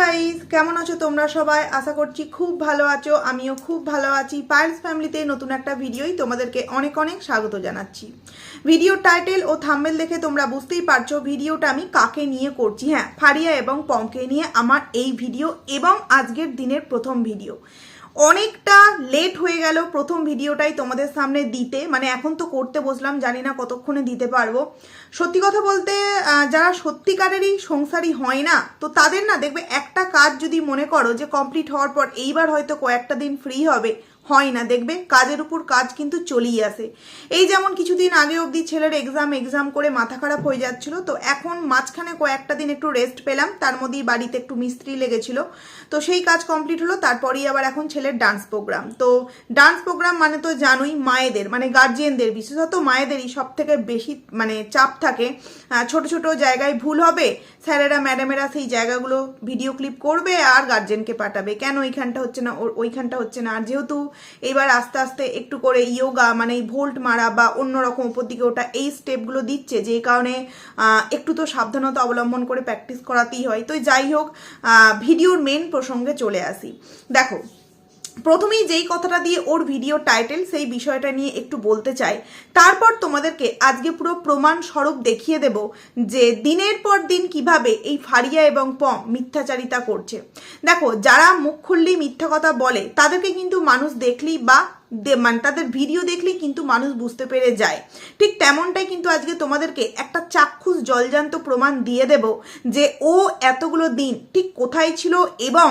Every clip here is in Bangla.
গাইস কেমন আছো তোমরা সবাই? আশা করছি খুব ভালো আছো, আমিও খুব ভালো আছি। পায়েলস ফ্যামিলিতে নতুন একটা ভিডিওই তোমাদেরকে অনেক অনেক স্বাগত জানাচ্ছি। ভিডিও টাইটেল ও থাম্বেল দেখে তোমরা বুঝতেই পারছ ভিডিওটা আমি কাকে নিয়ে করছি। হ্যাঁ ফারিয়া এবং পমকে নিয়ে আমার এই ভিডিও এবং আজকের দিনের প্রথম ভিডিও। অনেকটা লেট হয়ে গেল প্রথম ভিডিওটাই তোমাদের সামনে দিতে। মানে এখন তো করতে বসলাম, জানি না কতক্ষণে দিতে পারব। সত্যি কথা বলতে যারা সত্যিকারেরই সংসারী হয় না, তো তাদের না দেখবে একটা কাজ যদি মনে করো যে কমপ্লিট হওয়ার পর এইবার হয়তো কয়েকটা দিন ফ্রি হবে হয় না, দেখবে? কাজের উপর কাজ কিন্তু চলেই আসে। এই যেমন কিছুদিন আগে অবধি ছেলের এক্সাম এক্সাম করে মাথা খারাপ হয়ে যাচ্ছিল, তো এখন মাঝখানে কয়েকটা দিন একটু রেস্ট পেলাম, তার মধ্যেই বাড়িতে একটু মিস্ত্রি লেগেছিল। তো সেই কাজ কমপ্লিট হলো, তারপরেই আবার এখন ছেলের ডান্স প্রোগ্রাম তো ডান্স প্রোগ্রাম মানে তো জানোই, মায়েদের মানে গার্জিয়ানদের বিশেষত মায়েদেরই সব থেকে বেশি মানে চাপ থাকে। ছোট ছোট জায়গায় ভুল হবে, স্যারেরা ম্যাডামেরা সেই জায়গাগুলো ভিডিও ক্লিপ করবে আর গার্জেনকে পাঠাবে। কেন ওইখানটা হচ্ছে না ওইখানটা হচ্ছে না? আর যেহেতু এবার আস্তে আস্তে একটু করে ইয়োগা মানে ভোল্ট মারা বা অন্যরকম উপর দিকে ওটা এই স্টেপগুলো দিচ্ছে, যে কারণে একটু তো সাবধানতা অবলম্বন করে প্র্যাকটিস করাতেই হয়। তো যাই হোক ভিডিওর মেন প্রসঙ্গে চলে আসি। দেখো প্রথমেই যেই কথাটা দিয়ে ওর ভিডিও টাইটেল সেই বিষয়টা নিয়ে একটু বলতে চাই। তারপর তোমাদেরকে আজকে পুরো প্রমাণ স্বরূপ দেখিয়ে দেব যে দিনের পর দিন কীভাবে এই ফারিয়া এবং পম মিথ্যাচারিতা করছে। দেখো, যারা মুখ খুললেই মিথ্যা কথা বলে, তাদেরকে কিন্তু মানুষ দেখলেই বা মানে তাদের ভিডিও দেখলেই কিন্তু মানুষ বুঝতে পেরে যায়। ঠিক তেমনটাই কিন্তু আজকে তোমাদেরকে একটা চাক্ষুষ জলজান্ত প্রমাণ দিয়ে দেব যে ও এতগুলো দিন ঠিক কোথায় ছিল এবং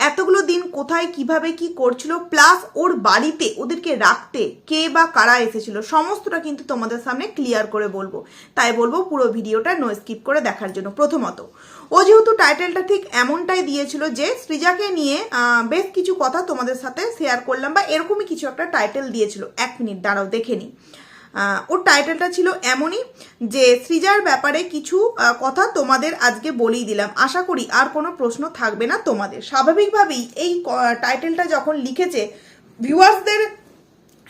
এতগুলো দিন কোথায়, কীভাবে, কি করছিল প্লাস ওর বাড়িতে ওদেরকে রাখতে কে বা কারা এসেছিল, সমস্তটা কিন্তু তোমাদের সামনে ক্লিয়ার করে বলব। তাই বলব পুরো ভিডিওটা নো স্কিপ করে দেখার জন্য প্রথমত। ও যেহেতু টাইটেলটা ঠিক এমনটাই দিয়েছিল যে সৃজাকে নিয়ে বেশ কিছু কথা তোমাদের সাথে শেয়ার করলাম বা এরকমই কিছু একটা টাইটেল দিয়েছিল। এক মিনিট দাঁড়াও, দেখে নিই। ওর টাইটেলটা ছিল এমনই যে, সৃজার ব্যাপারে কিছু কথা তোমাদের আজকে বলেই দিলাম। আশা করি আর কোনো প্রশ্ন থাকবে না তোমাদের। স্বাভাবিকভাবেই এই টাইটেলটা যখন লিখেছে ভিউয়ার্সদের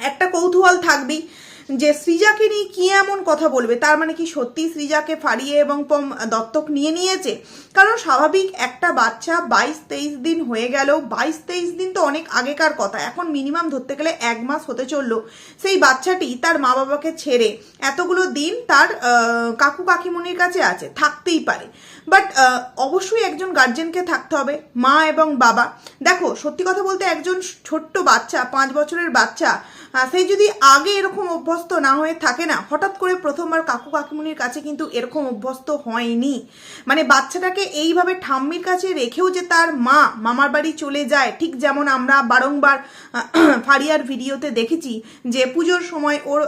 একটা কৌতূহল থাকবেই। যে সৃজাকে নিয়ে কি এমন কথা বলবে? তার মানে কি সত্যি সৃজাকে ফাড়িয়ে এবং পম, দত্তক নিয়ে নিয়েছে? কারণ স্বাভাবিক একটা বাচ্চা বাইশ তেইশ দিন হয়ে গেল। বাইশ তেইশ দিন তো অনেক আগেকার কথা। এখন মিনিমাম ধরতে গেলে এক মাস হতে চলল। সেই বাচ্চাটি তার মা বাবাকে ছেড়ে এতগুলো দিন তার কাকু কাকিমুনির কাছে আছে, থাকতেই পারে। বাট অবশ্যই একজন গার্জেনকে থাকতে হবে, মা এবং বাবা। দেখো, সত্যি কথা বলতে একজন ছোট্ট বাচ্চা, পাঁচ বছরের বাচ্চা সেই যদি আগে এরকম অভ্যস্ত না হয়ে থাকে না, হঠাৎ করে প্রথমবার কাকু কাকিমুনির কাছে কিন্তু এরকম অভ্যস্ত হয়নি। মানে বাচ্চাটাকে এইভাবে ঠাম্মির কাছে রেখেও যে তার মা মামার বাড়ি চলে যায়, ঠিক যেমন আমরা বারংবার ফারিয়ার ভিডিওতে দেখেছি যে পুজোর সময় ওর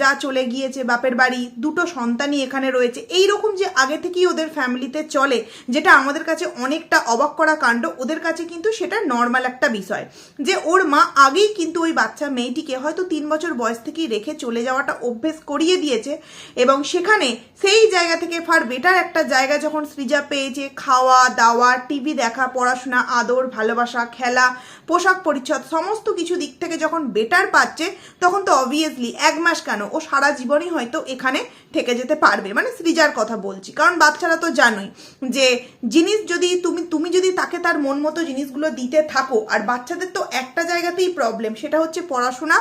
যা চলে গিয়েছে, বাপের বাড়ি, দুটো সন্তানই এখানে রয়েছে। এই রকম যে আগে থেকেই ওদের ফ্যামিলিতে চলে, যেটা আমাদের কাছে অনেকটা অবাক করা কাণ্ড, ওদের কাছে কিন্তু সেটা নর্মাল একটা বিষয়। যে ওর মা আগেই কিন্তু ওই বাচ্চা মেয়েটিকে হয়তো তিন বছর বয়স থেকেই রেখে চলে যাওয়াটা অভ্যেস করিয়ে দিয়েছে এবং সেখানে সেই জায়গা থেকে ফার বেটার একটা জায়গা যখন সৃজা পেয়েছে খাওয়া দাওয়া টিভি দেখা, পড়াশোনা, আদর, ভালোবাসা, খেলা পোশাক পরিচ্ছদ, সমস্ত কিছু দিক থেকে যখন বেটার পাচ্ছে, তখন তো অবভিয়াসলি এক মাস কেন? ও সারা জীবনই হয়তো এখানে থেকে যেতে পারবে। মানে সৃজার কথা বলছি। কারণ বাচ্চারা তো জানোই যে জিনিস যদি তুমি তুমি যদি তাকে তার মন মতো জিনিসগুলো দিতে থাকো, আর বাচ্চাদের তো একটা জায়গাতেই প্রবলেম সেটা হচ্ছে পড়াশোনা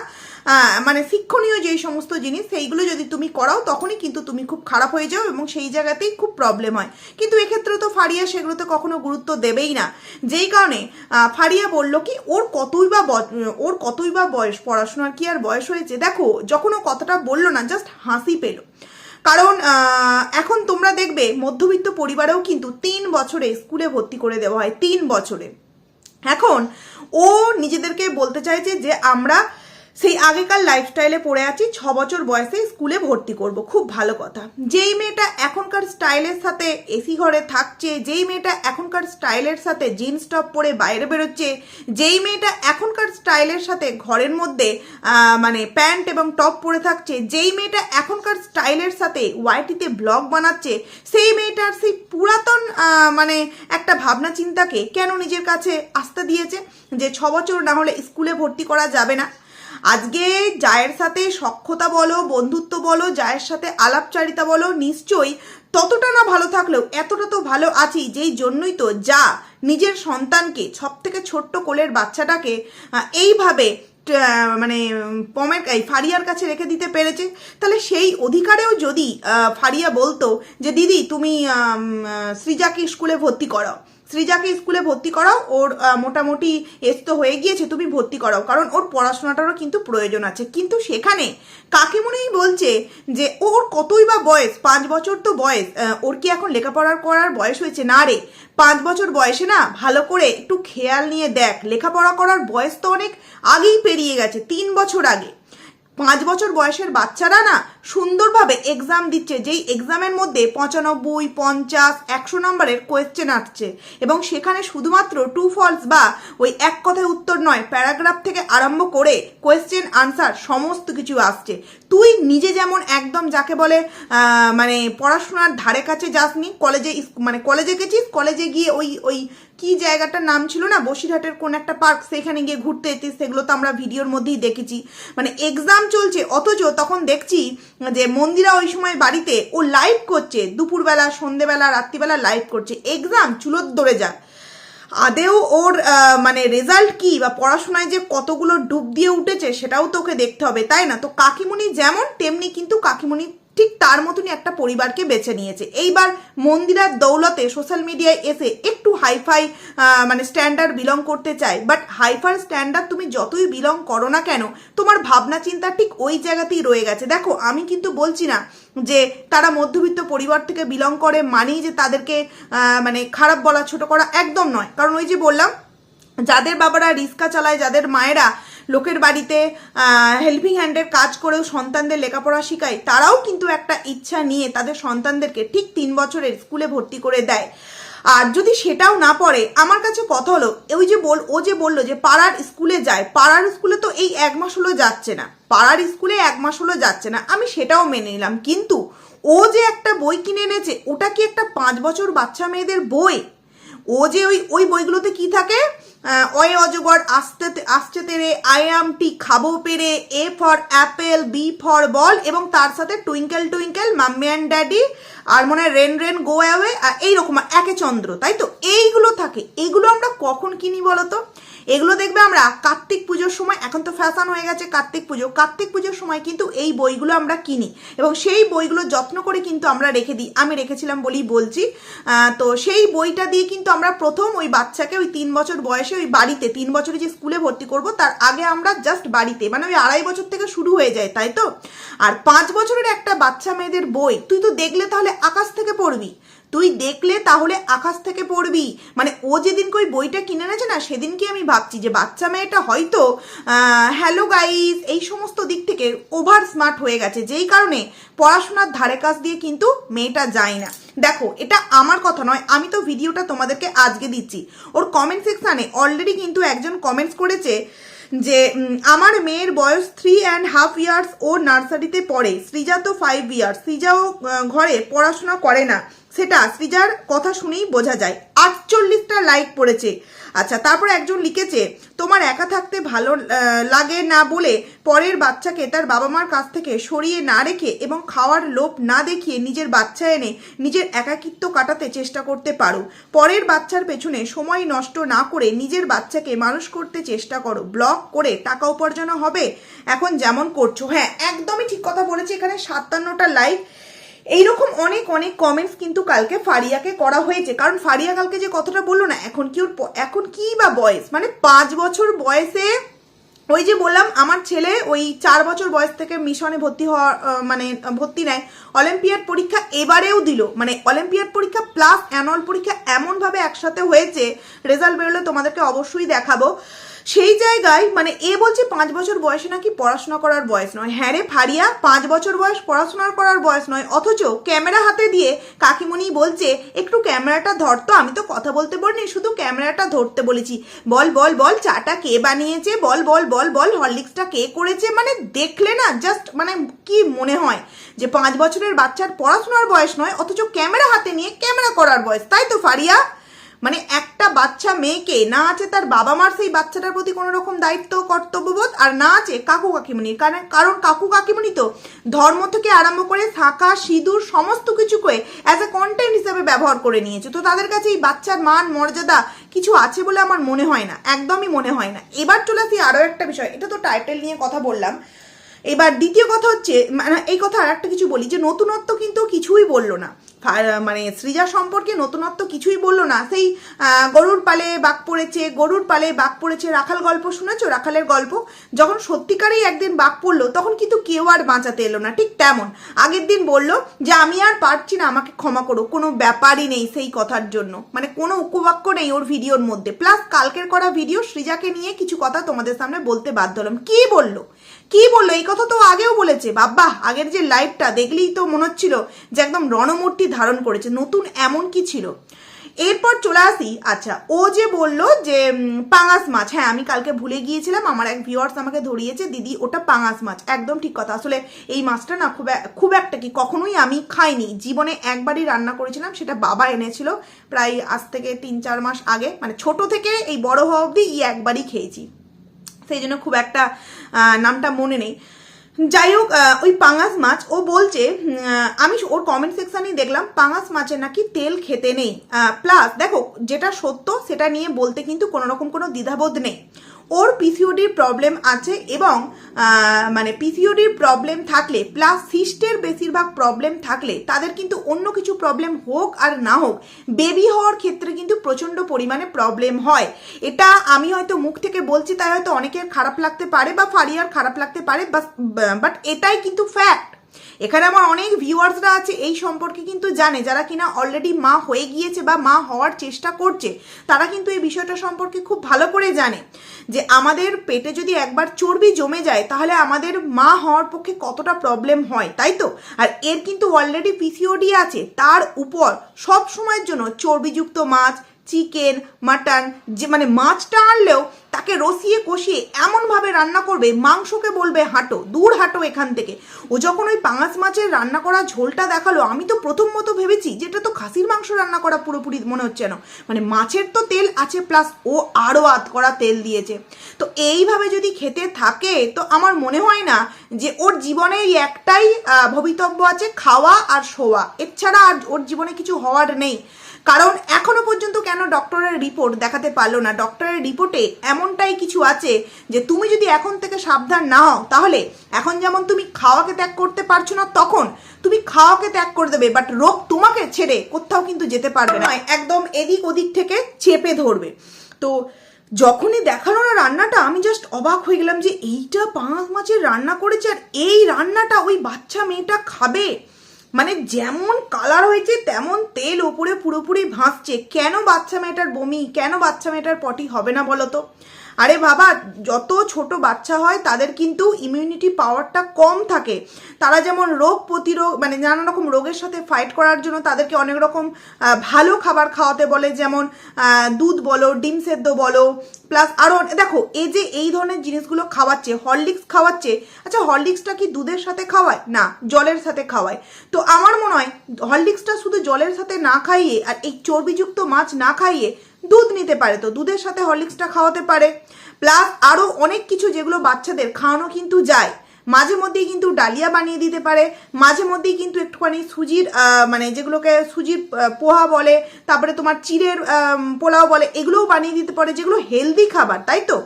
মানে শিক্ষণীয় যেই সমস্ত জিনিস, সেইগুলো যদি তুমি করাও, তখনই কিন্তু তুমি খুব খারাপ হয়ে যাও এবং সেই জায়গাতেই খুব প্রবলেম হয়। কিন্তু এক্ষেত্রে তো ফারিয়া সেগুলোতে কখনো গুরুত্ব দেবেই না। যেই কারণে ফারিয়া বলল, কি ওর কতই বা ওর কতই বা বয়স, পড়াশোনার কি আর বয়স হয়েছে? দেখো, যখন ও কথাটা বলল না জাস্ট হাসি পেল। কারণ এখন তোমরা দেখবে, মধ্যবিত্ত পরিবারেও কিন্তু তিন বছরে স্কুলে ভর্তি করে দেওয়া হয়, তিন বছরে। এখন ও নিজেদেরকে বলতে চাইছে যে আমরা সেই আগেকার লাইফস্টাইলে পড়ে আছি, ছ বছর বয়সে স্কুলে ভর্তি করব, খুব ভালো কথা। যেই মেয়েটা এখনকার স্টাইলের সাথে এসি ঘরে থাকছে, যেই মেয়েটা এখনকার স্টাইলের সাথে জিন্স টপ পরে বাইরে বেরোচ্ছে, যেই মেয়েটা এখনকার স্টাইলের সাথে ঘরের মধ্যে মানে প্যান্ট এবং টপ পরে থাকছে, যেই মেয়েটা এখনকার স্টাইলের সাথে ওয়াইটিতে ব্লগ বানাচ্ছে, সেই মেয়েটার সেই পুরাতন মানে একটা ভাবনা চিন্তাকে কেন নিজের কাছে আস্থা দিয়েছে? যে ছ বছর না হলে স্কুলে ভর্তি করা যাবে না। আজকে জায়ের সাথে সক্ষতা বলো, বন্ধুত্ব বলো, জায়ের সাথে আলাপচারিতা বলো, নিশ্চয়ই ততটা না ভালো থাকলেও এতটা তো ভালো আছি যেই জন্যই তো যা নিজের সন্তানকে, সব থেকে ছোট্ট কোলের বাচ্চাটাকে এইভাবে মানে পমের ফারিয়ার কাছে রেখে দিতে পেরেছে। তাহলে সেই অধিকারেও যদি ফারিয়া বলতো যে, দিদি, তুমি সৃজাকে স্কুলে ভর্তি করাও। সৃজাকে স্কুলে ভর্তি করাও, ওর মোটামুটি এস তো হয়ে গিয়েছে, তুমি ভর্তি করাও, কারণ ওর পড়াশোনাটারও কিন্তু প্রয়োজন আছে। কিন্তু সেখানে কাকিমুনিই বলছে যে, ওর কতই বা বয়স? পাঁচ বছর তো বয়স। ওর কি এখন লেখাপড়া করার বয়স হয়েছে? না রে। পাঁচ বছর বয়সে না, ভালো করে একটু খেয়াল নিয়ে দেখ। লেখাপড়া করার বয়স তো অনেক আগেই পেরিয়ে গেছে, তিন বছর আগে। পাঁচ বছর বয়সের বাচ্চারা না সুন্দরভাবে এক্সাম দিচ্ছে, যেই এক্সামের মধ্যে পঁচানব্বই, পঞ্চাশ, একশো নম্বরের কোয়েশ্চেন আসছে। এবং সেখানে শুধুমাত্র টু ফলস বা ওই এক কথায় উত্তর নয় প্যারাগ্রাফ থেকে আরম্ভ করে কোয়েশ্চেন আনসার সমস্ত কিছু আসছে। তুই নিজে যেমন একদম যাকে বলে মানে পড়াশোনার ধারে কাছে যাসনি কলেজে মানে কলেজে গেছিস কলেজে গিয়ে ওই ওই কি জায়গাটার নাম ছিল না, বসিরহাটের কোন একটা পার্ক সেখানে গিয়ে ঘুরতে যেতিস সেগুলো তো আমরা ভিডিওর মধ্যেই দেখেছি। মানে এক্সাম চলছে, অথচ তখন দেখছি যে মন্দিরা ওই সময় বাড়িতে ও লাইভ করছে, দুপুরবেলা, সন্ধেবেলা, রাত্রিবেলা লাইভ করছে। এক্সাম চুলোর দৌড়ে যায়। আদেও ওর মানে রেজাল্ট কি বা পড়াশোনায় যে কতগুলো ডুব দিয়ে উঠেছে সেটাও তোকে দেখতে হবে, তাই না? তো কাকিমুনি যেমন, তেমনি কিন্তু কাকিমুনি ঠিক তার মতনই একটা পরিবারকে বেছে নিয়েছে। এইবার মন্দিরার দৌলতে সোশ্যাল মিডিয়ায় এসে একটু হাইফাই মানে স্ট্যান্ডার্ড বিলং করতে চায়। বাট হাইফাই স্ট্যান্ডার্ড তুমি যতই বিলং করো না কেন, তোমার ভাবনা চিন্তা ঠিক ওই জায়গাতেই রয়ে গেছে। দেখো, আমি কিন্তু বলছি না যে তারা মধ্যবিত্ত পরিবার থেকে বিলং করে মানেই যে তাদেরকে মানে খারাপ বলা, ছোট করা একদম নয়। কারণ ওই যে বললাম, যাদের বাবারা রিক্সা চালায়, যাদের মায়েরা লোকের বাড়িতে হেল্পিং হ্যান্ডের কাজ করেও সন্তানদের লেখাপড়া শেখায়, তারাও কিন্তু একটা ইচ্ছা নিয়ে তাদের সন্তানদেরকে ঠিক তিন বছরের স্কুলে ভর্তি করে দেয়। আর যদি সেটাও না পড়ে, আমার কাছে কথা হলো, ওই যে বল, ও যে বলল যে পাড়ার স্কুলে যায়, পাড়ার স্কুলে তো এই এক মাস হলো যাচ্ছে না, পাড়ার স্কুলে এক মাস হলো যাচ্ছে না, আমি সেটাও মেনে নিলাম। কিন্তু ও যে একটা বই কিনে এনেছে, ওটা কি একটা পাঁচ বছর বাচ্চা মেয়েদের বই? ও যে ওই ওই বইগুলোতে কি থাকে? অয়ে অজগর, আসতে আসছে তেরে আই এম টি খাব পেরে A for apple B for ball এবং তার সাথে twinkle twinkle mummy and daddy আর মনে হয় রেন রেন গো অ্যাওয়ে এইরকম একে চন্দ্র, তাই তো? এইগুলো থাকে। এইগুলো আমরা কখন কিনি বলো তো এগুলো দেখবে আমরা কার্তিক পুজোর সময়, এখন তো ফ্যাশন হয়ে গেছে কার্তিক পুজো। কার্তিক পুজোর সময় কিন্তু এই বইগুলো আমরা কিনি এবং সেই বইগুলো যত্ন করে কিন্তু আমরা রেখে দিই। আমি রেখেছিলাম বলেই বলছি। তো সেই বইটা দিয়ে কিন্তু আমরা প্রথম ওই বাচ্চাকে ওই তিন বছর বয়সে ওই বাড়িতে, তিন বছরে যে স্কুলে ভর্তি করব, তার আগে আমরা জাস্ট বাড়িতে মানে ওই আড়াই বছর থেকে শুরু হয়ে যায়, তাই তো? আর পাঁচ বছরের একটা বাচ্চা মেয়েদের বই, তুই তো দেখলে তাহলে আকাশ থেকে পড়বি। তুই দেখলে তাহলে আকাশ থেকে পড়বি। মানে ও যেদিনকে ওই বইটা কিনে এনেছে না, সেদিনকে আমি ভাবছি যে বাচ্চা মেয়েটা হয়তো হ্যালো গাইস, এই সমস্ত দিক থেকে ওভার স্মার্ট হয়ে গেছে। যেই কারণে পড়াশোনার ধারে কাছ দিয়ে কিন্তু মেয়েটা যায় না। দেখো, এটা আমার কথা নয়, আমি তো ভিডিওটা তোমাদেরকে আজকে দিচ্ছি। ওর কমেন্ট সেকশানে অলরেডি কিন্তু একজন কমেন্টস করেছে যে আমার মেয়ের বয়স থ্রি অ্যান্ড হাফ ইয়ার্স ও নার্সারিতে পড়ে। সৃজা তো ফাইভ ইয়ার্স সৃজাও ঘরে পড়াশোনা করে না। সেটা সৃজার কথা শুনেই বোঝা যায়। আটচল্লিশটা লাইক পড়েছে। আচ্ছা তারপর একজন লিখেছে, তোমার একা থাকতে ভালো লাগে না বলে পরের বাচ্চাকে তার বাবা মার কাছ থেকে সরিয়ে না রেখে এবং খাওয়ার লোভ না দেখিয়ে নিজের বাচ্চা এনে নিজের একাকিত্ব কাটাতে চেষ্টা করতে পারো। পরের বাচ্চার পেছনে সময় নষ্ট না করে নিজের বাচ্চাকে মানুষ করতে চেষ্টা করো। ব্লগ করে টাকা উপার্জন হবে। এখন যেমন করছ। হ্যাঁ একদমই ঠিক কথা বলেছি। এখানে সাতান্নটা লাইক এইরকম অনেক অনেক কমেন্টস কিন্তু কালকে ফারিয়াকে করা হয়েছে। কারণ ফারিয়া কালকে যে কথাটা বলল না, এখন কি ওর এখন কি বা বয়স? মানে পাঁচ বছর বয়সে ওই যে বললাম, আমার ছেলে ওই চার বছর বয়স থেকে মিশনে ভর্তি হওয়া মানে ভর্তি নেয়। অলিম্পিয়াড পরীক্ষা এবারেও দিল। মানে অলিম্পিয়াড পরীক্ষা প্লাস অ্যানুয়াল পরীক্ষা এমনভাবে একসাথে হয়েছে রেজাল্ট বেরোলে তোমাদেরকে অবশ্যই দেখাবো। সেই জায়গায় মানে এ বলছে পাঁচ বছর বয়সে নাকি পড়াশোনা করার বয়স নয়। হ্যাঁ রে ফারিয়া, পাঁচ বছর বয়স পড়াশোনা করার বয়স নয়। অথচ ক্যামেরা হাতে দিয়ে কাকিমণি বলছে, একটু ক্যামেরাটা ধরতো আমি তো কথা বলতে বলিনি, শুধু ক্যামেরাটা ধরতে বলেছি। বল বল বল, চাটা কে বানিয়েছে? বল বল বল বল, হরলিক্সটা কে করেছে? মানে দেখলে না জাস্ট মানে কি মনে হয় যে পাঁচ বছরের বাচ্চার পড়াশোনার বয়স নয়, অথচ ক্যামেরা হাতে নিয়ে ক্যামেরা করার বয়স। তাই তো ফারিয়া? মানে একটা বাচ্চা মেয়েকে না আছে তার বাবা মার সেই বাচ্চাটার প্রতি কোনো রকম দায়িত্ব, কর্তব্যবোধ, আর না আছে কাকু কাকিমণির কারণ কারণ কাকু কাকিমণি তো ধর্ম থেকে আরম্ভ করে শাঁখা সিঁদুর, সমস্ত কিছুকে অ্যাজ এ কন্টেন্ট হিসাবে ব্যবহার করে নিয়েছে। তো তাদের কাছে এই বাচ্চার মান, মর্যাদা কিছু আছে বলে আমার মনে হয় না। একদমই মনে হয় না। এবার চলে আসি আরও একটা বিষয়। এটা তো টাইটেল নিয়ে কথা বললাম। এবার দ্বিতীয় কথা হচ্ছে মানে এই কথা আর একটা কিছু বলি যে নতুনত্ব কিন্তু কিছুই বলল না। মানে সৃজা সম্পর্কে নতুনত্ব কিছুই বলল না। সেই গরুর পালে বাঘ পড়েছে, গরুর পালে বাঘ পড়েছে, রাখাল গল্প শুনেছো? রাখালের গল্প? যখন সত্যিকারেই একদিন বাঘ পড়ল, তখন কিন্তু কেউ আর বাঁচাতে এলো না, ঠিক তেমন। আগের দিন বলল যে, আমি আর পারছি না, আমাকে ক্ষমা করো। কোনো ব্যাপারই নেই সেই কথার জন্য। মানে কোনো উপবাক্য নেই ওর ভিডিওর মধ্যে। প্লাস কালকের করা ভিডিও সৃজাকে নিয়ে কিছু কথা তোমাদের সামনে বলতে বাধ্য হলাম। কি বলল? কি বলল? এই কথা তো আগেও বলেছে। বাবা, আগের যে লাইভটা দেখলেই তো মনে হচ্ছিল যে একদম রণমূর্তি ধারণ করেছে, নতুন এমন কি ছিল? এরপর চলে আসি। আচ্ছা ও যে বলল যে পাঙাশ মাছ হ্যাঁ আমি কালকে ভুলে গিয়েছিলাম, আমার এক ভিউয়ার্স আমাকে ধরিয়েছে, দিদি, ওটা পাঙাশ মাছ। একদম ঠিক কথা। আসলে এই মাছটা না খুব খুব একটা কি কখনোই আমি খাইনি। জীবনে একবারই রান্না করেছিলাম, সেটা বাবা এনেছিল প্রায় আজ থেকে তিন, চার মাস আগে। মানে ছোট থেকে এই বড় হওয়া অবধি ই একবারই খেয়েছি। সেই জন্য খুব একটা নামটা মনে নেই। যাই হোক ওই পাঙাস মাছ, ও বলছে আমি ওর কমেন্ট সেকশানেই দেখলাম পাঙাস মাছে নাকি তেল খেতে নেই। প্লাস দেখো, যেটা সত্য, সেটা নিয়ে বলতে কিন্তু কোনো রকম কোনো দ্বিধাবোধ নেই। ওর পিসিওডির প্রবলেম আছে এবং মানে পিসিওডির প্রবলেম থাকলে প্লাস সিস্টের বেশিরভাগ প্রবলেম থাকলে তাদের কিন্তু অন্য কিছু প্রবলেম হোক আর না হোক বেবি হওয়ার ক্ষেত্রে কিন্তু প্রচণ্ড পরিমাণে প্রবলেম হয়। এটা আমি হয়তো মুখ থেকে বলছি, তাই হয়তো অনেকের খারাপ লাগতে পারে বা ফারিয়ার খারাপ লাগতে পারে বাট এটাই কিন্তু ফ্যাক্ট এখানে আমার অনেক ভিউয়ার্সরা আছে, এই সম্পর্কে কিন্তু জানে। যারা কিনা অলরেডি মা হয়ে গিয়েছে বা মা হওয়ার চেষ্টা করছে, তারা কিন্তু এই বিষয়টা সম্পর্কে খুব ভালো করে জানে। যে আমাদের পেটে যদি একবার চর্বি জমে যায়, তাহলে আমাদের মা হওয়ার পক্ষে কতটা প্রবলেম হয়, তাই তো? আর এর কিন্তু অলরেডি পিসিওডি আছে, তার উপর সব সময়ের জন্য চর্বিযুক্ত মাছ চিকেন, মাটন, যে মানে মাছটা আনলেও তাকে রসিয়ে কষিয়ে এমনভাবে রান্না করবে, মাংসকে বলবে হাঁটো, দূর হাঁটো এখান থেকে। ও যখন ওই পাঙাশ মাছের রান্না করা ঝোলটা দেখাল, আমি তো প্রথম মতো ভেবেছি যেটা তো খাসির মাংস রান্না করা পুরোপুরি মনে হচ্ছে না। মানে মাছের তো তেল আছে, প্লাস ও আরও আধ করা তেল দিয়েছে। তো এইভাবে যদি খেতে থাকে, তো আমার মনে হয় না যে ওর জীবনে একটাই ভবিতব্য আছে, খাওয়া আর শোয়া। এছাড়া আর ওর জীবনে কিছু হওয়ার নেই। কারণ এখনও পর্যন্ত কেন ডক্টরের রিপোর্ট দেখাতে পারল না? ডক্টরের রিপোর্টে এমনটাই কিছু আছে যে তুমি যদি এখন থেকে সাবধান না হও, তাহলে এখন যেমন তুমি খাওয়াকে ত্যাগ করতে পারছ না, তখন তুমি খাওয়াকে ত্যাগ করে দেবে বাট রোগ তোমাকে ছেড়ে কোথাও কিন্তু যেতে পারবে না। একদম এদিক ওদিক থেকে চেপে ধরবে। তো যখনই দেখাল না রান্নাটা, আমি জাস্ট অবাক হয়ে গেলাম যে এইটা পাঁচ মাছের রান্না করেছে, আর এই রান্নাটা ওই বাচ্চা মেয়েটা খাবে? মানে যেমন কালার হয়েছে, তেমন তেল ওপরে পুরোপুরি ভাসছে। কেন বাচ্চা মেয়েটার বমি? কেন বাচ্চা মেয়েটার পটি হবে না বলো তো আরে বাবা, যত ছোট বাচ্চা হয়, তাদের কিন্তু ইমিউনিটি পাওয়ারটা কম থাকে। তারা যেমন রোগ প্রতিরোধ মানে নানা রকম রোগের সাথে ফাইট করার জন্য তাদেরকে অনেক রকম ভালো খাবার খাওয়াতে বলে, যেমন দুধ বলো, ডিম সেদ্ধ বলো প্লাস আরও দেখো, এই যে এই ধরনের জিনিসগুলো খাওয়াচ্ছে হরলিক্স খাওয়াচ্ছে আচ্ছা হরলিক্সটা কি দুধের সাথে খাওয়ায়? না, জলের সাথে খাওয়ায়। তো আমার মনে হয় হরলিক্সটা শুধু জলের সাথে না খাইয়ে, আর এই চর্বিযুক্ত মাছ না খাইয়ে দুধ নিতে পারে তো দুধের সাথে হরলিক্সটা খাওয়াতে পারে। প্লাস আরও অনেক কিছু যেগুলো বাচ্চাদের খাওয়ানো কিন্তু যায়। মাঝে মধ্যেই কিন্তু ডালিয়া বানিয়ে দিতে পারে। মাঝে মধ্যেই কিন্তু একটুখানি সুজির মানে যেগুলোকে সুজির পোহা বলে তারপরে তোমার আম, পোলাও বলে এগুলোও বানিয়ে দিতে পারে যেগুলো হেলদি খাবার তাই তো?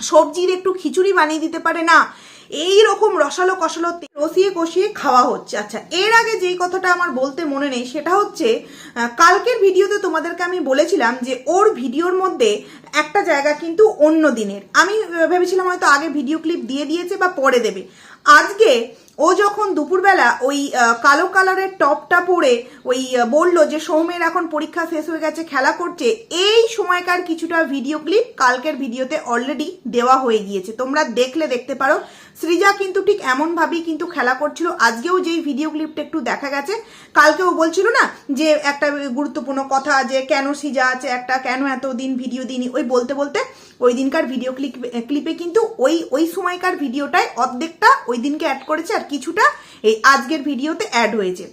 সবজির একটু খিচুড়ি বানিয়ে দিতে পারে না। এই রকম রসালো কষালো রসিয়ে কষিয়ে খাওয়া হচ্ছে। আচ্ছা এর আগে যেই কথাটা আমার বলতে মনে নেই, সেটা হচ্ছে কালকের ভিডিওতে তোমাদেরকে আমি বলেছিলাম যে ওর ভিডিওর মধ্যে একটা জায়গা কিন্তু অন্য দিনের। আমি ভেবেছিলাম হয়তো আগে ভিডিও ক্লিপ দিয়ে দিয়েছে বা পরে দেবে। আজকে ও যখন দুপুরবেলা ওই কালো কালারের টপটা পরে ওই বলল যে, সৌমের এখন পরীক্ষা শেষ হয়ে গেছে, খেলা করছে। এই সময়কার কিছুটা ভিডিও ক্লিপ কালকের ভিডিওতে অলরেডি দেওয়া হয়ে গিয়েছে। তোমরা দেখলে দেখতে পারো। সৃজা কিন্তু ঠিক এমনভাবেই কিন্তু খেলা করছিল। আজকেও যেই ভিডিও ক্লিপটা একটু দেখা গেছে কালকেও বলছিল না যে, একটা গুরুত্বপূর্ণ কথা যে, কেন সৃজা আছে? একটা কেন এতদিন ভিডিও দিইনি? ওই বলতে বলতে ওই দিনকার ভিডিও ক্লিপ ক্লিপে কিন্তু ওই ওই সময়কার ভিডিওটায় অর্ধেকটা ওই দিনকে অ্যাড করেছে আর কিছুটা এই আজকের ভিডিওতে অ্যাড হয়েছে।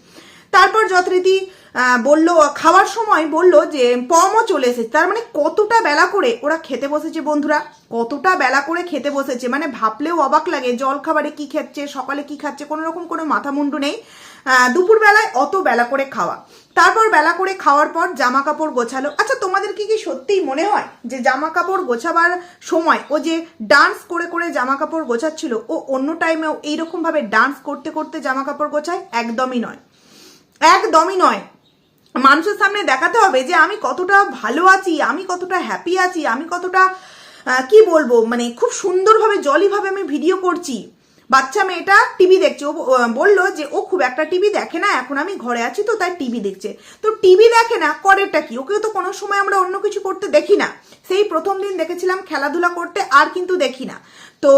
তারপর যথারীতি বলল, খাওয়ার সময় বলল যে পমও চলে এসেছে। তার মানে কতটা বেলা করে ওরা খেতে বসেছে বন্ধুরা? কতটা বেলা করে খেতে বসেছে? মানে ভাবলেও অবাক লাগে জল খাবারে কি খাচ্ছে, সকালে কি খাচ্ছে, কোনো রকম কোনো মাথা মুন্ডু নেই। দুপুরবেলায় অত বেলা করে খাওয়া। তারপর বেলা করে খাওয়ার পর জামা কাপড় গোছালো। আচ্ছা তোমাদের কি কি সত্যিই মনে হয় যে জামা কাপড় গোছাবার সময় ও যে ডান্স করে করে জামা কাপড় গোছাচ্ছিল, ও অন্য টাইমেও এইরকম ভাবে ডান্স করতে করতে জামা কাপড় গোছায়? একদমই নয়। একদমই নয়। মানুষের সামনে দেখাতে হবে যে আমি কতটা ভালো আছি, আমি কতটা হ্যাপি আছি, আমি কতটা কি বলব মানে খুব সুন্দরভাবে জলিভাবে আমি ভিডিও করছি। বাচ্চা মেয়েটা টিভি দেখছে। ও বলল যে, ও খুব একটা টিভি দেখে না, এখন আমি ঘরে আছি, তো তাই টিভি দেখছে। তো টিভি দেখে না করেটা কি? ওকে তো কোনো সময় আমরা অন্য কিছু করতে দেখি না। সেই প্রথম দিন দেখেছিলাম খেলাধুলা করতে আর কিন্তু দেখি না। তো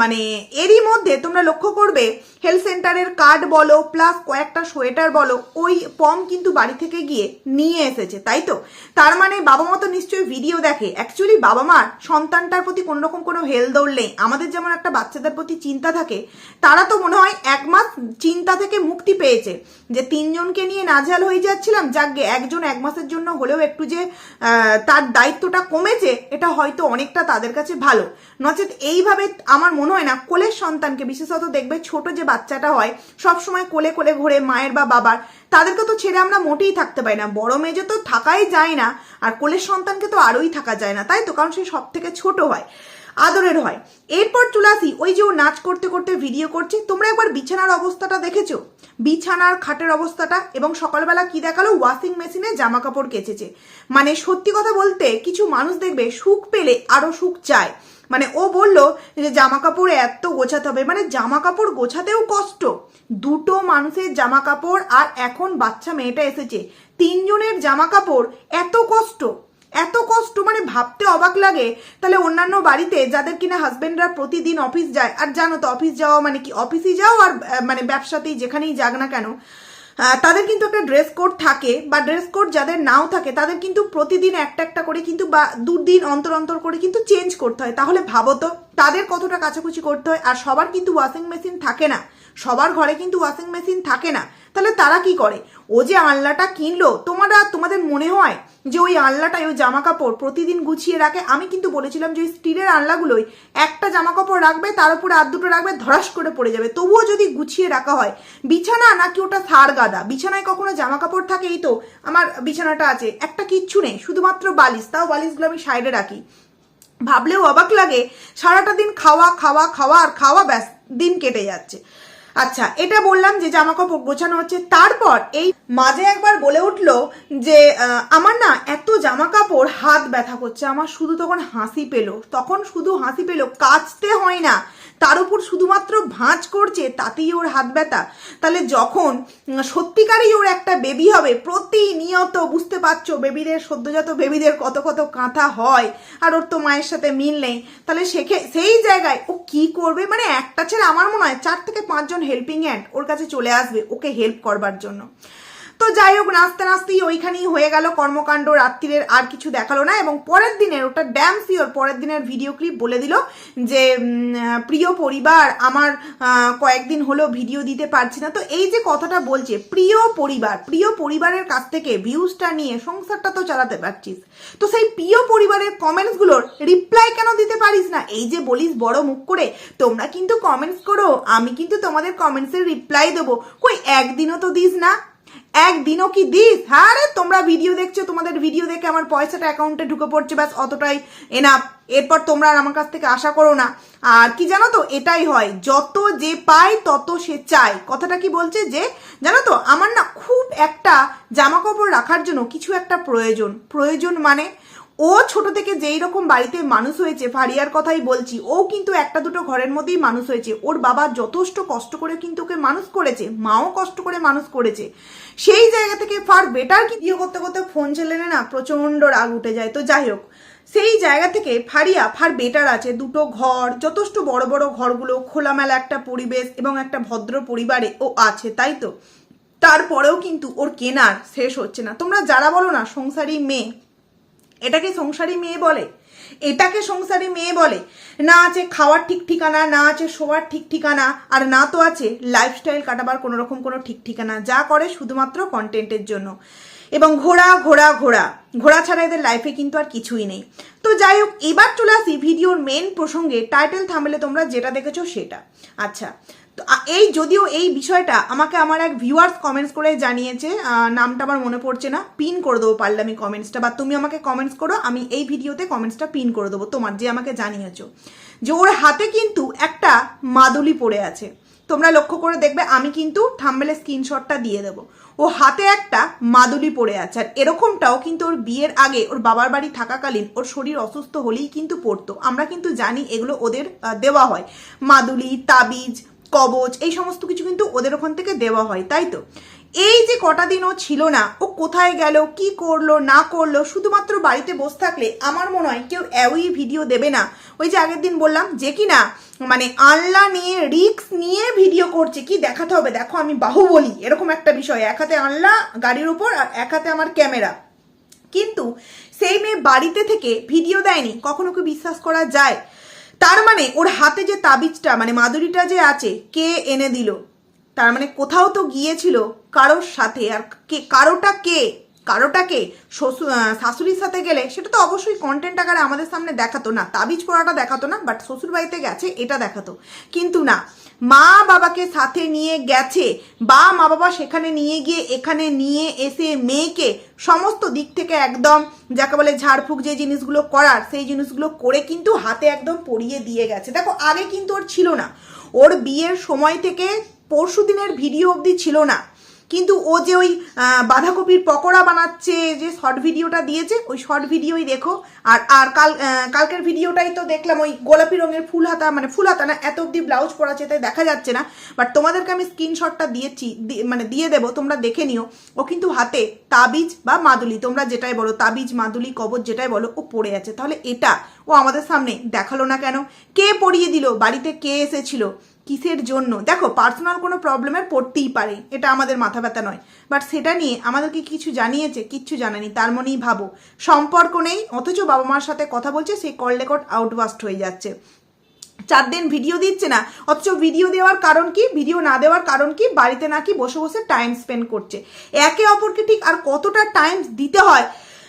মানে এরই মধ্যে তোমরা লক্ষ্য করবে হেলথ সেন্টারের কার্ড বলো প্লাস কয়েকটা সোয়েটার বলো, ওই পম কিন্তু বাড়ি থেকে গিয়ে নিয়ে এসেছে, তাই তো? তার মানে বাবা মা তো নিশ্চয়ই ভিডিও দেখে। অ্যাকচুয়ালি বাবা মার সন্তানটার প্রতি কোনো রকম কোনো হেল দৌড় নেই। আমাদের যেমন একটা বাচ্চাদের প্রতি চিন্তা থাকে, তারা তো মনে হয় এক মাস চিন্তা থেকে মুক্তি পেয়েছে। যে তিনজনকে নিয়ে নাজেহাল হয়ে যাচ্ছিলাম, যাকে একজন এক মাসের জন্য হলেও একটু যে তার তার দায়িত্বটা কমেছে, এটা হয়তো অনেকটা তাদের কাছে ভালো। নচেত এইভাবে আমার মনে হয় না, কোলের সন্তানকে, বিশেষত দেখবে ছোট যে বাচ্চাটা হয়, সব সময় কোলে কোলে ঘোরে মায়ের বা বাবার, তাদেরকে তো ছেড়ে আমরা মোটেই থাকতে পারি না। বড় মেজে তো থাকাই যায় না, আর কোলের সন্তানকে তো আরোই থাকা যায় না, তাই তো? কারণ সে সব থেকে ছোট হয়। আদরের হয়। এরপর চলে আসি ওই যে ও নাচ করতে করতে ভিডিও করছে, তোমরা একবার বিছানার অবস্থাটা দেখেছ? বিছানার খাটের অবস্থাটা এবং সকালবেলা কি দেখাল? ওয়াশিং মেশিনে জামা কাপড় কেচেছে। মানে সত্যি কথা বলতে, কিছু মানুষ দেখবে সুখ পেলে আরও সুখ চায়। মানে ও বলল যে জামা কাপড় এত গোছাতে হবে। মানে জামা কাপড় গোছাতেও কষ্ট। দুটো মানুষের জামা কাপড় আর এখন বাচ্চা মেয়েটা এসেছে। তিনজনের জামা কাপড় এত কষ্ট। এত কষ্ট মানে ভাবতে অবাক লাগে। তাহলে অন্যান্য বাড়িতে যাদের কিনা হাজবেন্ডরা প্রতিদিন অফিস যায়, আর জানো তো অফিস যাওয়া মানে কি? অফিসে যাও আর মানে ব্যবসাতেই যেখানেই যাক না কেন তাদের কিন্তু একটা ড্রেস কোড থাকে, বা ড্রেস কোড যাদের নাও থাকে, তাদের কিন্তু প্রতিদিন একটা একটা করে কিন্তু বা দুদিন অন্তর অন্তর করে কিন্তু চেঞ্জ করতে হয়। তাহলে ভাবো তো, তাদের কতটা কাচাকুচি করতে হয়? আর সবার কিন্তু ওয়াশিং মেশিন থাকে না। সবার ঘরে কিন্তু ওয়াশিং মেশিন থাকে না। তাহলে তারা কি করে? ও যে আলনাটা কিনলো, তোমরা তোমাদের মনে হয় যে ওই আলনাটাই ওই জামা কাপড় প্রতিদিন গুছিয়ে রাখে? আমি কিন্তু বলেছিলাম যে ওই স্টিলের আলনাগুলোই একটা জামা কাপড় রাখবে, তার উপরে আর দুটো রাখবে, ধরাস করে পড়ে যাবে। তবুও যদি গুছিয়ে রাখা হয়, বিছানা নাকি ওটা সার গাদা? বিছানায় কখনো জামা কাপড় থাকে? এই তো, আমার বিছানাটা আছে। একটা কিচ্ছু নেই, শুধুমাত্র বালিশ। তাও বালিশগুলো আমি সাইডে রাখি। ভাবলেও অবাক লাগে, সারাটা দিন খাওয়া খাওয়া খাওয়া, আর খাওয়া, ব্যাস, দিন কেটে যাচ্ছে। আচ্ছা এটা বললাম যে জামা কাপড় গোছানো হচ্ছে। তারপর এই মাঝে একবার বলে উঠল যে আমার না এত জামা কাপড় হাত ব্যথা করছে। আমার শুধু তখন হাসি পেল। তখন শুধু হাসি পেল, কাচতে হয় না। তার উপর শুধুমাত্র ভাঁজ করছে, তাতেই ওর হাত ব্যথা। তাহলে যখন সত্যিকারই ওর একটা বেবি হবে, প্রতিনিয়ত বুঝতে পারছ, বেবিদের, সদ্যজাত বেবিদের কত কত কাঁথা হয়, আর ওর তো মায়ের সাথে মিল নেই। তাহলে সেখে, সেই জায়গায় ও কি করবে? মানে একটা ছেলে আমার মনে হয় চার থেকে পাঁচজন হেল্পিং হ্যান্ড ওর কাছে চলে আসবে, ওকে হেল্প করবার জন্য। তো যাই হোক, নাচতে নাচতেই ওইখানেই হয়ে গেল কর্মকাণ্ড, রাত্রিরের আর কিছু দেখাল না এবং পরের দিনের, ওটা ড্যাম সিওর পরের দিনের ভিডিও ক্লিপ বলে দিল যে প্রিয় পরিবার আমার কয়েকদিন হলো ভিডিও দিতে পারছি না। তো এই যে কথাটা বলছে, প্রিয় পরিবার, প্রিয় পরিবারের কাছ থেকে ভিউজটা নিয়ে সংসারটা তো চালাতে পারছিস। তো সেই প্রিয় পরিবারের কমেন্টসগুলোর রিপ্লাই কেন দিতে পারিস না? এই যে বলিস বড় মুখ করে, তোমরা কিন্তু কমেন্টস করো, আমি কিন্তু তোমাদের কমেন্টসের রিপ্লাই দেবো। কই, একদিনও তো দিস না। একদিনও কি দিস? হ্যাঁ রে তোমরা ভিডিও দেখছ, তোমাদের ভিডিও দেখে আমার পয়সাটা অ্যাকাউন্টে ঢুকে পড়ছে, ব্যাস, অতটাই এনা এরপর তোমরা আর আমার কাছ থেকে আশা করো না। আর কি জানো তো, এটাই হয়, যত যে পায় তত সে চায়। কথাটা কি বলছে যে, জানো তো, আমার না খুব একটা জামা কাপড় রাখার জন্য কিছু একটা প্রয়োজন। প্রয়োজন মানে ও ছোট থেকে যেই রকম বাড়িতে মানুষ হয়েছে, ফারিয়ার কথাই বলছি, ও কিন্তু একটা দুটো ঘরের মধ্যেই মানুষ হয়েছে। ওর বাবা যথেষ্ট কষ্ট করে কিন্তু ওকে মানুষ করেছে, মাও কষ্ট করে মানুষ করেছে। সেই জায়গা থেকে ফার বেটার কি বিয়ে করতে করতে ফোন চালালে না প্রচণ্ড রাগ উঠে যায়। তো যাই হোক, সেই জায়গা থেকে ফারিয়া ফার বেটার আছে। দুটো ঘর, যথেষ্ট বড় বড় ঘরগুলো, খোলামেলা একটা পরিবেশ এবং একটা ভদ্র পরিবারে ও আছে, তাই তো? তারপরেও কিন্তু ওর কেনার শেষ হচ্ছে না। তোমরা যারা বলো না, সংসারী মেয়ে এটাকে সংসারী মেয়ে বলে। এটাকে সংসারী মেয়ে বলে। না আছে খাওয়ার ঠিক ঠিকানা, না আছে শোয়ার ঠিক ঠিকানা, আর না তো আছে লাইফস্টাইল কাটাবার কোনো রকম কোনো ঠিক ঠিকানা। যা করে শুধুমাত্র কন্টেন্টের জন্য। এবং ঘোড়া ঘোড়া ঘোড়া। ঘোড়া ছাড়া এদের লাইফে কিন্তু আর কিছুই নেই। তো যাই হোক, এবার চলে আসি ভিডিওর মেন প্রসঙ্গে। টাইটেল থামলে তোমরা যেটা দেখেছ সেটা। আচ্ছা এই যদিও এই বিষয়টা আমাকে আমার এক ভিউয়ার্স কমেন্টস করে জানিয়েছে নামটা আমার মনে পড়ছে না পিন করে দেবো পারলে আমি কমেন্টসটা বা তুমি আমাকে কমেন্টস করো, আমি এই ভিডিওতে কমেন্টসটা পিন করে দেবো, তোমার যে আমাকে জানিয়েছো। যে ওর হাতে কিন্তু একটা মাদুলি পড়ে আছে। তোমরা লক্ষ্য করে দেখবে, আমি কিন্তু থাম্বেলের স্ক্রিনশটটা দিয়ে দেবো। ও হাতে একটা মাদুলি পড়ে আছে, আর এরকমটাও কিন্তু ওর বিয়ের আগে ওর বাবার বাড়ি থাকাকালীন ওর শরীর অসুস্থ হলেই কিন্তু পড়তো। আমরা কিন্তু জানি এগুলো ওদের দেওয়া হয়। মাদুলি, তাবিজ কবচ, এই সমস্ত কিছু কিন্তু ওদের ওখান থেকে দেওয়া হয়, তাই তো? এই যে কটা দিন ও ছিল না, ও কোথায় গেল, কি করল, না করল, শুধুমাত্র বাড়িতে বসে থাকলে আমার মনে হয় কেউ ওই ভিডিও দেবে না। ওই যে আগের দিন বললাম যে কি না মানে আনলা নিয়ে, রিক্স নিয়ে ভিডিও করছে, কি দেখাতে হবে? দেখো আমি বাহুবলি, এরকম একটা বিষয়, এক হাতে আনলা গাড়ির উপর আর এক হাতে আমার ক্যামেরা। কিন্তু সেই মেয়ে বাড়িতে থেকে ভিডিও দেয়নি, কখনো কি বিশ্বাস করা যায়? তার মানে ওর হাতে যে তাবিজটা মানে মাদুরিটা যে আছে, কে এনে দিল? তার মানে কোথাও তো গিয়েছিল কারোর সাথে, আর কে, কারোটা কে? কারোটাকে শাশুড়ির সাথে গেলে সেটা তো অবশ্যই কন্টেন্ট আকারে আমাদের সামনে দেখাতো না। তাবিজ পড়াটা দেখাতো না বাট শ্বশুর বাড়িতে গেছে, এটা দেখাতো। কিন্তু না, মা বাবাকে সাথে নিয়ে গেছে, বা মা বাবা সেখানে নিয়ে গিয়ে, এখানে নিয়ে এসে মেয়েকে সমস্ত দিক থেকে একদম যাকে বলে ঝাড়ফুঁক যে জিনিসগুলো করার, সেই জিনিসগুলো করে কিন্তু হাতে একদম পরিয়ে দিয়ে গেছে। দেখো, আগে কিন্তু ওর ছিল না। ওর বিয়ের সময় থেকে পরশু দিনের ভিডিও অবধি ছিল না। কিন্তু ও যে ওই বাঁধাকপির পকোড়া বানাচ্ছে, যে শর্ট ভিডিওটা দিয়েছে, ওই শর্ট ভিডিওই দেখো। আর আর কাল কালকের ভিডিওটাই তো দেখলাম, ওই গোলাপি রঙের ফুল হাতা মানে ফুল হাতা না, এত অব্দি ব্লাউজ পরাচ্ছে তাই দেখা যাচ্ছে না। বাট তোমাদেরকে আমি স্ক্রিনশটটা দিয়েছি মানে দিয়ে দেবো, তোমরা দেখে নিও। ও কিন্তু হাতে তাবিজ বা মাদুলি, তোমরা যেটাই বলো, তাবিজ, মাদুলি কবচ যেটাই বলো, ও পড়ে আছে। তাহলে এটা ও আমাদের সামনে দেখাল না কেন? কে পড়িয়ে দিল? বাড়িতে কে এসেছিল? কিসের জন্য? দেখো পার্সোনাল কোনো প্রবলেমে পড়তেই পারে, এটা আমাদের মাথা ব্যথা নয়। বাট সেটা নিয়ে আমাদেরকে কিছু জানিয়েছে, কিচ্ছু জানানি তার মনেই ভাবো। সম্পর্ক নেই, অথচ বাবা মার সাথে কথা বলছে সেই কল রেকর্ড আউটবাস্ট হয়ে যাচ্ছে। চার দিন ভিডিও দিচ্ছে না, অথচ ভিডিও দেওয়ার কারণ কি? ভিডিও না দেওয়ার কারণ কি? বাড়িতে নাকি বসে বসে টাইম স্পেন্ড করছে। একে অপরকে ঠিক আর কতটা টাইম দিতে হয়?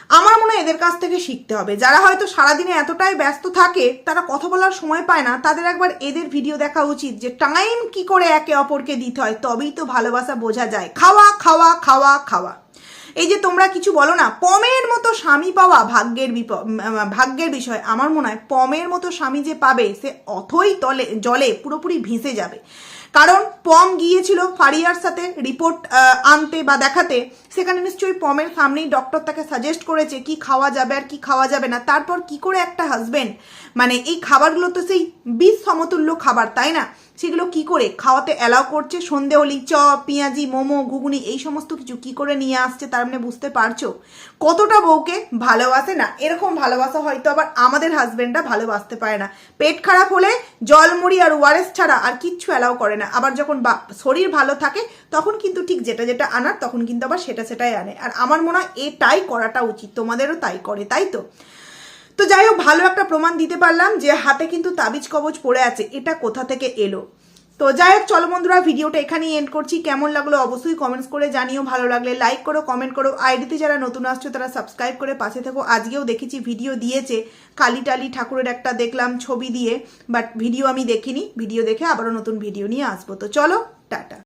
আমার মনে হয় এদের কাছ থেকে শিখতে হবে। যারা হয়তো সারাদিনে এতটাই ব্যস্ত থাকে, তারা কথা বলার সময় পায় না। তাদের একবার এদের ভিডিও দেখা উচিত যে টাইম কি করে একে অপরকে দিতে হয়? তবেই তো ভালোবাসা বোঝা যায়। খাওয়া খাওয়া খাওয়া খাওয়া। এই যে তোমরা কিছু বলো না, পমের মতো স্বামী পাওয়া ভাগ্যের বিপ ভাগ্যের বিষয়। আমার মনে হয় পমের মতো স্বামী যে পাবে, সে অথই তলে, জলে পুরোপুরি ভেসে যাবে। কারণ পম গিয়েছিল ফারিয়ার সাথে রিপোর্ট আনতে বা দেখাতে। সেখানে নিশ্চয়ই পমের সামনেই ডক্টর তাকে সাজেস্ট করেছে কি খাওয়া যাবে আর কি খাওয়া যাবে না। তারপর কি করে একটা হাজবেন্ড মানে এই খাবারগুলো তো সেই বিষ সমতুল্য খাবার, তাই না? সেগুলো কি করে? খাওয়াতে অ্যালাউ করছে? সন্ধে হলি, চপ, পেঁয়াজি, মোমো, ঘুগনি, এই সমস্ত কিছু কি করে নিয়ে আসছে তার মানে বুঝতে পারছ? কতটা বউকে ভালোবাসে না? এরকম ভালোবাসা হয়তো আবার আমাদের হাজব্যান্ডরা ভালোবাসতে পারে না। পেট খারাপ হলে জলমুড়ি আর ওয়ারেস ছাড়া আর কিচ্ছু অ্যালাউ করে না। আবার যখন শরীর ভালো থাকে, তখন কিন্তু ঠিক যেটা যেটা আনার, তখন কিন্তু আবার সেটা সেটাই আনে। আর আমার মনে হয় এটাই করাটা উচিত। তোমাদেরও তাই করে, তাই তো? তো যাই হোক, ভালো একটা প্রমাণ দিতে পারলাম যে হাতে কিন্তু তাবিজ কবজ পড়ে আছে, এটা কোথা থেকে এলো? তো যাই হোক, চলো বন্ধুরা, ভিডিওটা এখানেই এন্ড করছি। কেমন লাগল অবশ্যই কমেন্টস করে জানিও। ভালো লাগলে লাইক করো কমেন্ট করো। আইডিতে যারা নতুন আসছো, তারা সাবস্ক্রাইব করে পাশে থেকো। আজকেও দেখেছি ভিডিও দিয়েছে। কালী টালি ঠাকুরের একটা দেখলাম ছবি দিয়ে বাট ভিডিও আমি দেখিনি। ভিডিও দেখে আবারও নতুন ভিডিও নিয়ে আসব। তো চলো, টাটা।